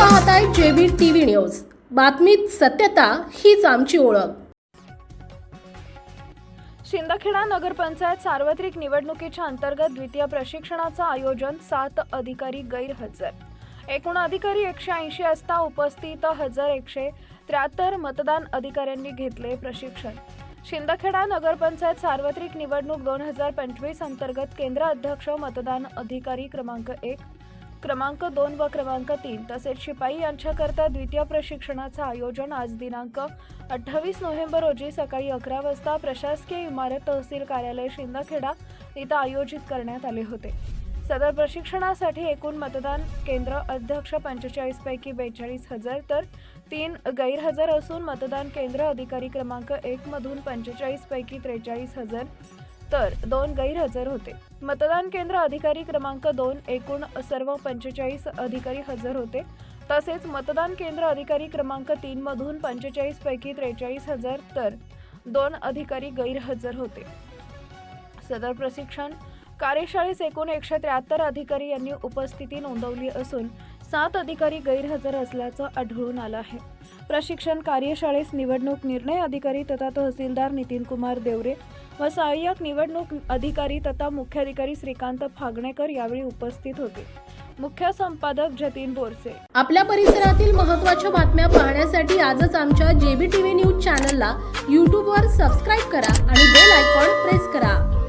पाहताय JB TV news. बातमीत सत्यता हीच आमची ओळख. शिंदखेडा नगरपंचायत सार्वत्रिक निवडणुकीच्या अंतर्गत द्वितीय प्रशिक्षणाचं आयोजन सात अधिकारी गैरहजर. एकूण अधिकारी एकशे ऐंशी असता उपस्थित हजार एकशे त्र्याहत्तर मतदान अधिकाऱ्यांनी घेतले प्रशिक्षण. शिंदखेडा नगरपंचायत सार्वत्रिक निवडणूक दोन हजार पंचवीस अंतर्गत केंद्र अध्यक्ष मतदान अधिकारी क्रमांक एक क्रमांक दोन व क्रमांक तीन तसेच शिपाई यांच्याकरता द्वितीय प्रशिक्षणाचं आयोजन आज दिनांक अठ्ठावीस नोव्हेंबर रोजी सकाळी अकरा वाजता प्रशासकीय इमारत तहसील कार्यालय शिंदखेडा इथं आयोजित करण्यात आले होते. सदर प्रशिक्षणासाठी एकूण मतदान केंद्र अध्यक्ष पंचेचाळीसपैकी बेचाळीस हजार तर तीन गैरहजर असून मतदान केंद्र अधिकारी क्रमांक एकमधून पंचेचाळीसपैकी त्रेचाळीस हजार तर दोन गैरहजर होते. मतदान केंद्र अधिकारी क्रमांक दोन एकूण सर्व पंचेचाळीस अधिकारी हजर होते. तसेच मतदान केंद्र अधिकारी क्रमांक तीनमधून पंचेचाळीसपैकी पंचेचाळीस पैकी त्रेचाळीस हजार तर दोन अधिकारी गैरहजर होते. सदर प्रशिक्षण कार्यशाळेस एकूण एकशे त्र्याहत्तर अधिकारी यांनी उपस्थिती नोंदवली असून सात अधिकारी गैरहजर असल्याचं आढळून आलं आहे. प्रशिक्षण कार्यशाळेस निवडणूक निर्णय अधिकारी तथा तहसीलदार नितीन कुमार देवरे व सहाय्यक निवडणूक अधिकारी तथा मुख्याधिकारी श्रीकांत फागणेकर यावेळी उपस्थित होते. मुख्य संपादक जतीन बोरसे. आपल्या परिसरातील महत्त्वाच्या बातम्या पाहण्यासाठी आजच आमच्या जेबी टीव्ही न्यूज चॅनलला यूट्यूबवर सबस्क्राईब करा आणि बेल आयकॉन प्रेस करा.